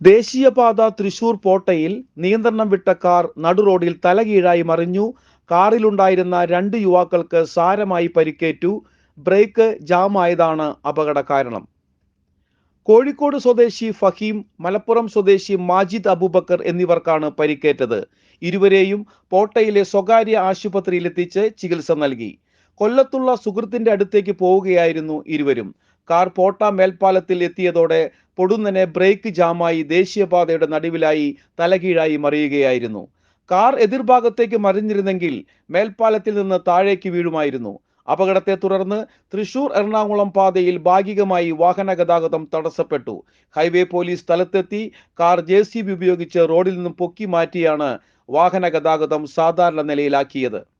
ദേശീയപാത തൃശൂർ പോട്ടയിൽ നിയന്ത്രണം വിട്ട കാർ നടുറോഡിൽ തലകീഴായി മറിഞ്ഞു. കാറിലുണ്ടായിരുന്ന രണ്ട് യുവാക്കൾക്ക് സാരമായി പരിക്കേറ്റു. ബ്രേക്ക് ജാമായതാണ് അപകട കാരണം കോഴിക്കോട് സ്വദേശി ഫഹീം മലപ്പുറം സ്വദേശി മാജിദ് അബൂബക്കർ എന്നിവർക്കാണ് പരിക്കേറ്റത്. ഇരുവരെയും പോട്ടയിലെ സ്വകാര്യ ആശുപത്രിയിലെത്തിച്ച് ചികിത്സ നൽകി. കൊല്ലത്തുള്ള സുഹൃത്തിന്റെ അടുത്തേക്ക് പോവുകയായിരുന്നു ഇരുവരും. കാർ പോട്ട മേൽപ്പാലത്തിൽ എത്തിയതോടെ പൊടുന്നനെ ബ്രേക്ക് ജാമായി ദേശീയപാതയുടെ നടുവിലായി തലകീഴായി മറിയുകയായിരുന്നു. കാർ എതിർഭാഗത്തേക്ക് മറിഞ്ഞിരുന്നെങ്കിൽ മേൽപ്പാലത്തിൽ നിന്ന് താഴേക്ക് വീഴുമായിരുന്നു. അപകടത്തെ തുടർന്ന് തൃശൂർ എറണാകുളം പാതയിൽ ഭാഗികമായി വാഹന ഗതാഗതം തടസ്സപ്പെട്ടു. ഹൈവേ പോലീസ് സ്ഥലത്തെത്തി കാർ ജെ ഉപയോഗിച്ച് റോഡിൽ നിന്നും പൊക്കി മാറ്റിയാണ് വാഹന ഗതാഗതം സാധാരണ നിലയിലാക്കിയത്.